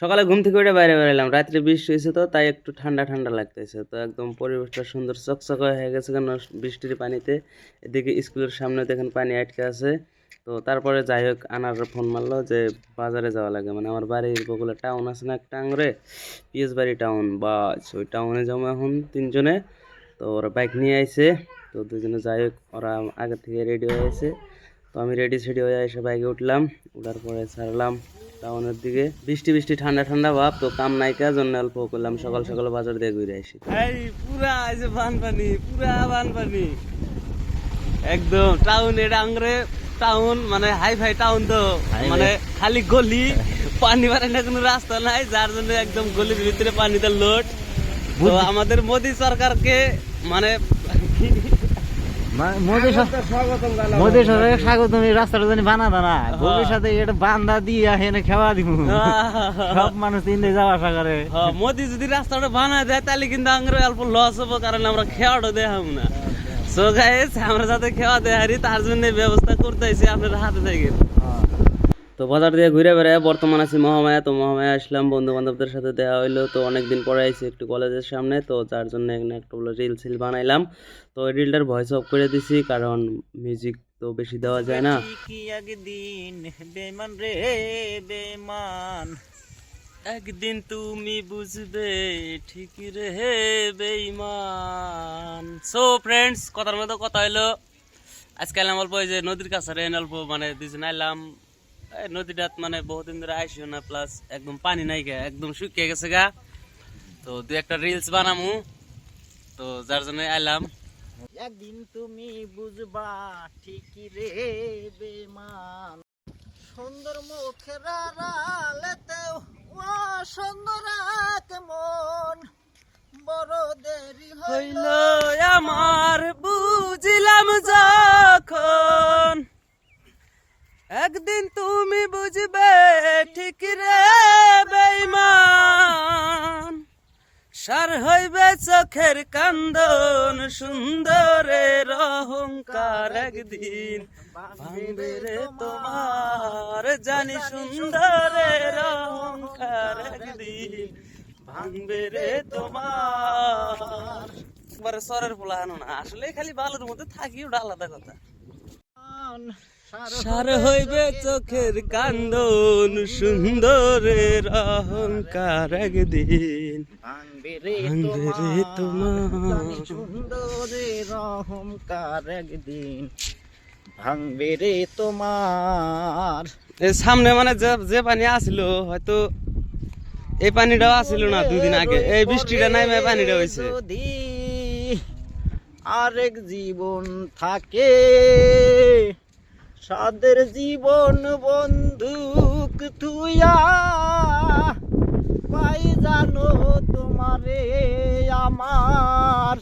সকালে ঘুম থেকে উঠে বাইরে বেরোলাম। রাত্রে বৃষ্টি হয়েছে তো, তাই একটু ঠান্ডা ঠান্ডা লাগতেছে। তো একদম পরিবেশটা সুন্দর চকচকে হয়ে গেছে কেন, বৃষ্টির পানিতে। এদিকে স্কুলের সামনে দেখেন পানি আটকে আছে। তো তারপরে যাই হোক, আনার ফোন মারলো যে বাজারে যাওয়া লাগে। মানে আমার বাড়ির বগুলা টাউন আছে না, একটা আঙরে পিএস বাড়ি টাউন বা ওই টাউনে যাব এখন তিনজনে। তো ওরা বাইক নিয়ে আইছে। তো দুজনে যাই হোক, ওরা আগে থেকে রেডি হয়ে আছে তো আমি রেডি সেডি হয়ে এসে বাইকে উঠলাম। উঠার পরে ছাড়লাম। টাউনের দিকে। বৃষ্টি বৃষ্টি ঠান্ডা ঠান্ডা ভাব তো কাম নাইকা জন্য অল্প করলাম। সকাল সকাল বাজার দিয়ে ঘুরে আসি। এই পুরা এই যে বানপানি পুরা বানপানি। একদম টাউন এটা আংরে টাউন মানে হাই ফাই টাউন তো। মানে খালি গলি পানি বাড়ার না কোনো রাস্তা নাই যার জন্য একদম গলির ভিতরে পানিতে লোড। তো আমাদের মোদি সরকারকে মানে মোদি সর- মোদি সরকারের স্বাগত এই রাস্তাটা জানি বানা দানা। ভবিষ্যতে এটা বান্দা দিয়ে এনে খেওয়া দিব সব মানুষ ইন্দে যাওয়া আসা করে। হ্যাঁ, মোদি যদি রাস্তাটা বানা দেয় তাহলে কিন্তু আমরা অল্প লস হব কারণ আমরা খেয়াটা দেখাবো না। সো গাইস আমরা যাতে খেওয়া দেয় তার জন্য ব্যবস্থা করতেছি আপনার হাতে থেকে। তো বাজার দিয়ে ঘুরে বেড়ায়, বর্তমান আছি মহামায়া। তো মহামায়া আসলাম বন্ধু বান্ধবদের সাথে দেখা হইল। তো অনেকদিন পরে আইছি একটু কলেজের সামনে, তো যার জন্য এখানে একটা রিল সিল বানাইলাম। তো ওই রিলটার ভয়েস অফ করে দিছি, কারণ মিউজিক তো বেশি দেওয়া যায় না। একদিন রে বেমান একদিন তুমি বুঝবে ঠিক রে বেইমান সো ফ্রেন্ডস কথার মতো কথা হইল। আজকাল অল্প ওই যে নদীর কাছে অল্প মানে দুজন আইলাম। এই নদীটাত মানে বহুদিন ধরে আইসিও না প্লাস একদম পানি নাই গা একদম শুকিয়ে গেছে গা। তো দু একটা রিলস বানামু। তো যার জন্য আইলাম। একদিন তুমি বুঝবা ঠিকই রে বেমান। সুন্দর মুখের আড়ালেতেও ও সুন্দর মন। বড় দেরি হইল আমার বুঝলাম যখন। একদিন তুমি বুঝবে ঠিক রে বেইমান সার হইবে চোখের কান্দন সুন্দরের অহংকার একদিন। ভাঙবে রে তোমার, জানি সুন্দরের অহংকার একদিন। ভাঙবে রে তোমার। একবারে সরের পোলা না আসলে খালি বালুর মধ্যে থাকি ওটা আলাদা কথা। সার হইবে চোখের কান্দন। সুন্দরের অহংকার একদিন। ভাঙবে তোমার। সুন্দরের অহংকার একদিন। ভাঙবে রে তোমার। সামনে মানে যে যে পানি আসিল হয়তো এই পানিটাও আসিল না দুদিন আগে। এই বৃষ্টিটা নাই এই পানিটা হয়েছে আরেক জীবন থাকে সাদের জীবন বন্ধুক তুইয়া পাই জানো তোমারে আমার?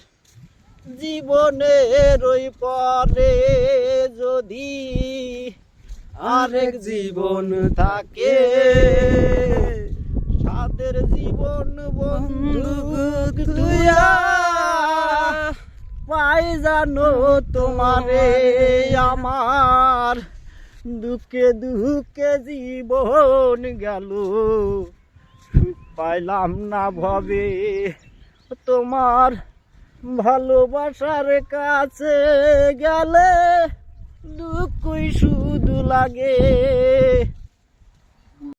জীবনের ওই পরে যদি আরেক জীবন থাকে জানো তোমারে আমার? দুঃখে দুঃখে জীবন গেল। পাইলাম না ভবে। তোমার ভালোবাসার কাছে গেলে দুঃখই শুধু লাগে।